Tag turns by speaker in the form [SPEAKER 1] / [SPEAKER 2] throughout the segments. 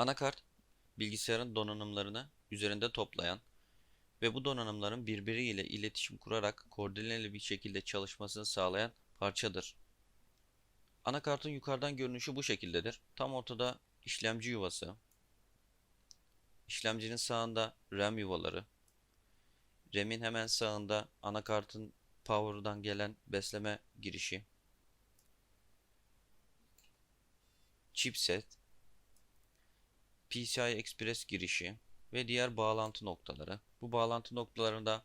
[SPEAKER 1] Anakart, bilgisayarın donanımlarını üzerinde toplayan ve bu donanımların birbiriyle iletişim kurarak koordineli bir şekilde çalışmasını sağlayan parçadır. Anakartın yukarıdan görünüşü bu şekildedir. Tam ortada işlemci yuvası, işlemcinin sağında RAM yuvaları, RAM'in hemen sağında anakartın power'dan gelen besleme girişi, chipset, PCI Express girişi ve diğer bağlantı noktaları. Bu bağlantı noktalarını da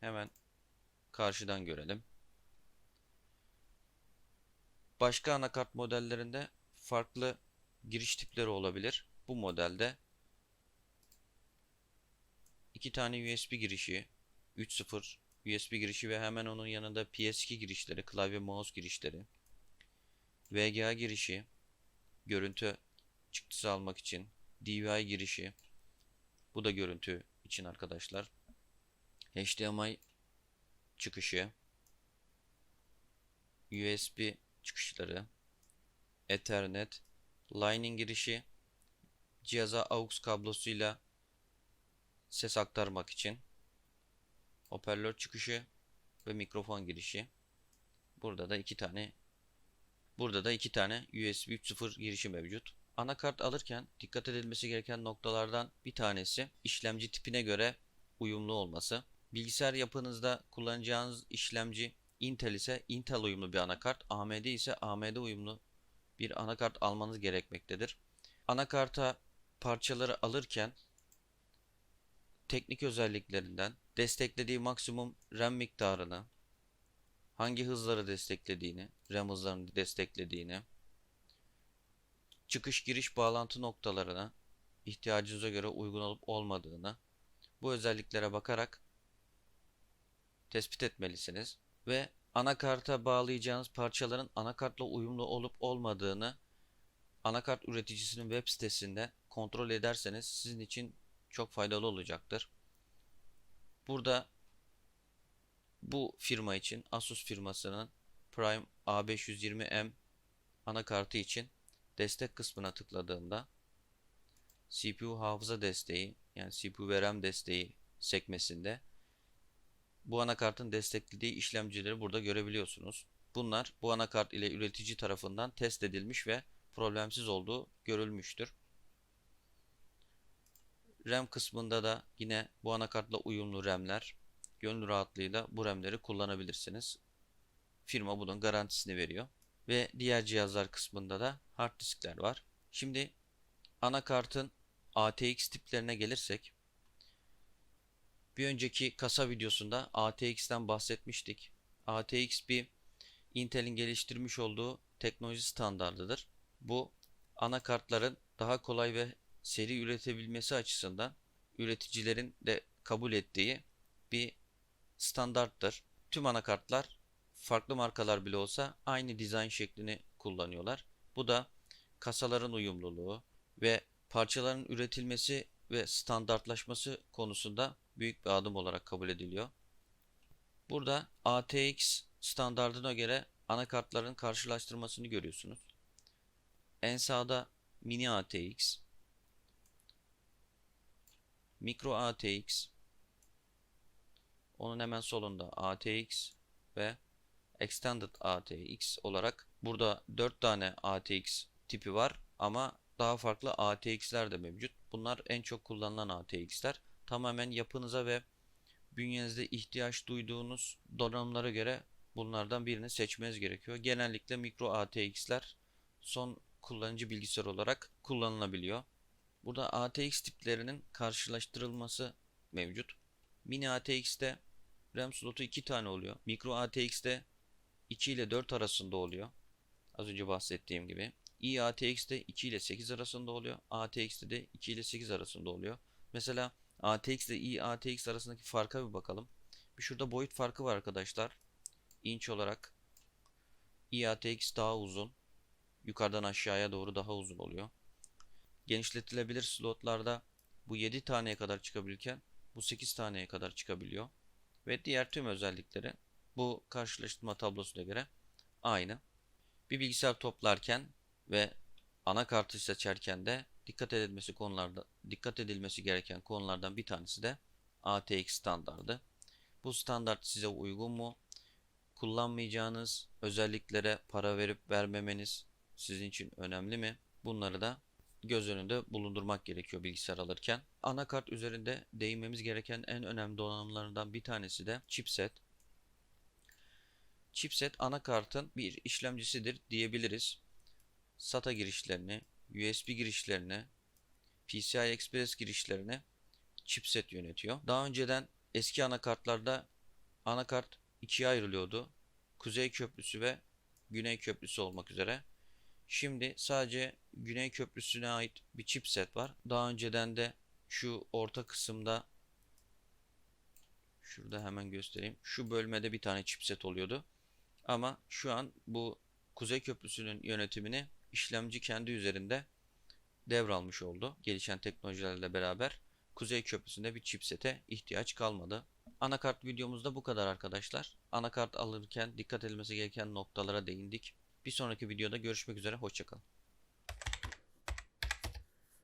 [SPEAKER 1] hemen karşıdan görelim. Başka anakart modellerinde farklı giriş tipleri olabilir. Bu modelde iki tane USB girişi, 3.0 USB girişi ve hemen onun yanında PS2 girişleri, klavye mouse girişleri, VGA girişi, görüntü çıktısı almak için, DVI girişi, bu da görüntü için arkadaşlar. HDMI çıkışı, USB çıkışları, Ethernet, Lightning girişi, cihaza AUX kablosuyla ses aktarmak için, hoparlör çıkışı ve mikrofon girişi. Burada da iki tane Burada da iki tane USB 3.0 girişi mevcut. Anakart alırken dikkat edilmesi gereken noktalardan bir tanesi işlemci tipine göre uyumlu olması. Bilgisayar yapınızda kullanacağınız işlemci Intel ise Intel uyumlu bir anakart, AMD ise AMD uyumlu bir anakart almanız gerekmektedir. Anakarta parçaları alırken teknik özelliklerinden desteklediği maksimum RAM miktarını, hangi hızları desteklediğini, RAM hızlarını desteklediğini, çıkış giriş bağlantı noktalarına ihtiyacınıza göre uygun olup olmadığını bu özelliklere bakarak tespit etmelisiniz ve anakarta bağlayacağınız parçaların anakartla uyumlu olup olmadığını anakart üreticisinin web sitesinde kontrol ederseniz sizin için çok faydalı olacaktır. Burada bu firma için Asus firmasının Prime A520M anakartı için destek kısmına tıkladığımda CPU hafıza desteği yani CPU RAM desteği sekmesinde bu anakartın desteklediği işlemcileri burada görebiliyorsunuz. Bunlar bu anakart ile üretici tarafından test edilmiş ve problemsiz olduğu görülmüştür. RAM kısmında da yine bu anakartla uyumlu RAM'ler gönül rahatlığıyla bu RAM'leri kullanabilirsiniz. Firma bunun garantisini veriyor. Ve diğer cihazlar kısmında da hard diskler var. Şimdi anakartın ATX tiplerine gelirsek bir önceki kasa videosunda ATX'ten bahsetmiştik. ATX bir Intel'in geliştirmiş olduğu teknoloji standardıdır. Bu anakartların daha kolay ve seri üretebilmesi açısından üreticilerin de kabul ettiği bir standarttır. Tüm anakartlar farklı markalar bile olsa aynı dizayn şeklini kullanıyorlar. Bu da kasaların uyumluluğu ve parçaların üretilmesi ve standartlaşması konusunda büyük bir adım olarak kabul ediliyor. Burada ATX standardına göre anakartların karşılaştırmasını görüyorsunuz. En sağda mini ATX, mikro ATX, onun hemen solunda ATX ve Extended ATX olarak burada 4 tane ATX tipi var ama daha farklı ATX'ler de mevcut. Bunlar en çok kullanılan ATX'ler. Tamamen yapınıza ve bünyenizde ihtiyaç duyduğunuz donanımlara göre bunlardan birini seçmeniz gerekiyor. Genellikle mikro ATX'ler son kullanıcı bilgisayar olarak kullanılabiliyor. Burada ATX tiplerinin karşılaştırılması mevcut. Mini ATX'te RAM slotu 2 tane oluyor. Mikro ATX'te 2 ile 4 arasında oluyor. Az önce bahsettiğim gibi. iATX'de 2 ile 8 arasında oluyor. ATX'de de 2 ile 8 arasında oluyor. Mesela ATX ile iATX arasındaki farka bir bakalım. Bir şurada boyut farkı var arkadaşlar. İnç olarak iATX daha uzun. Yukarıdan aşağıya doğru daha uzun oluyor. Genişletilebilir slotlarda bu 7 taneye kadar çıkabilirken bu 8 taneye kadar çıkabiliyor. Ve diğer tüm özellikleri bu karşılaştırma tablosuna göre aynı. Bir bilgisayar toplarken ve anakartı seçerken de dikkat edilmesi konularda dikkat edilmesi gereken konulardan bir tanesi de ATX standardı. Bu standart size uygun mu? Kullanmayacağınız özelliklere para verip vermemeniz sizin için önemli mi? Bunları da göz önünde bulundurmak gerekiyor bilgisayar alırken. Anakart üzerinde değinmemiz gereken en önemli donanımlarından bir tanesi de chipset. Chipset anakartın bir işlemcisidir diyebiliriz. SATA girişlerini, USB girişlerini, PCI Express girişlerini chipset yönetiyor. Daha önceden eski anakartlarda anakart ikiye ayrılıyordu. Kuzey köprüsü ve güney köprüsü olmak üzere. Şimdi sadece güney köprüsüne ait bir chipset var. Daha önceden de şu orta kısımda şurada hemen göstereyim. Şu bölmede bir tane chipset oluyordu. Ama şu an bu kuzey köprüsünün yönetimini işlemci kendi üzerinde devralmış oldu. Gelişen teknolojilerle beraber Kuzey Köprüsü'nde bir chipsete ihtiyaç kalmadı. Anakart videomuzda bu kadar arkadaşlar. Anakart alırken dikkat edilmesi gereken noktalara değindik. Bir sonraki videoda görüşmek üzere. Hoşçakalın.